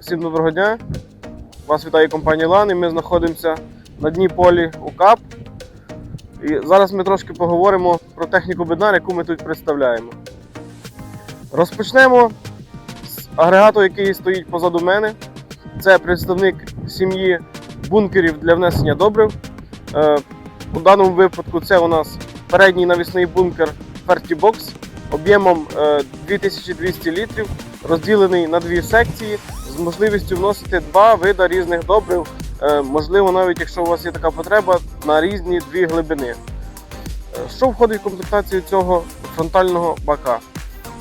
Всім доброго дня. Вас вітає компанія Лан і ми знаходимося на дні полі УКАП. І зараз ми трошки поговоримо про техніку Беднар, яку ми тут представляємо. Розпочнемо з агрегату, який стоїть позаду мене. Це представник сім'ї бункерів для внесення добрив. Е, У даному випадку це у нас передній навісний бункер Fertibox об'ємом е, 2200 літрів, розділений на дві секції можливістю вносити два вида різних добрив. е, Можливо, навіть якщо у вас є така потреба, на різні дві глибини. Е, Що входить в комплектацію цього фронтального бака?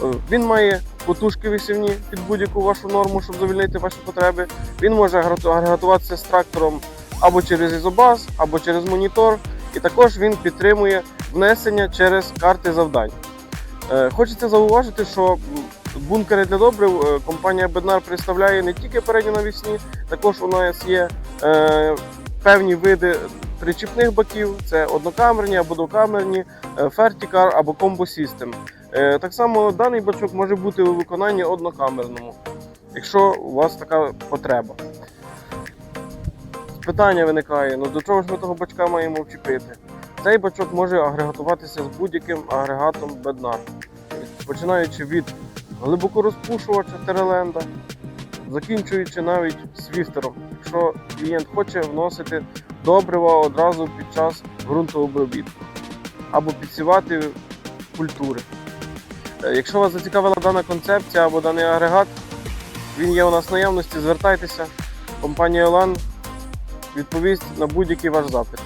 Е, Він має потужки висівні під будь-яку вашу норму, щоб завільнити ваші потреби. Він може агрегату- агрегатуватися з трактором або через ізобаз, або через монітор. І також він підтримує внесення через карти завдань. Хочеться зауважити, що бункери для добрив е, компанія Беднар представляє не тільки передні навісні, також у нас є е, певні види причіпних баків: це однокамерні або двокамерні, Ferticar або. Е, Так само даний бачок може бути у виконанні однокамерному, якщо у вас така потреба. Питання виникає: ну до чого ж ми того бачка маємо вчепити? Цей бачок може агрегатуватися з будь-яким агрегатом Bednar, починаючи від глибокорозпушувача Тереленда, закінчуючи навіть свістером, якщо клієнт хоче вносити добрива одразу під час ґрунтообробітку або підсівати культури. Е, Якщо вас зацікавила дана концепція або даний агрегат, він є у нас в наявності, звертайтеся. Компанія Олан відповість на будь-який ваш запит.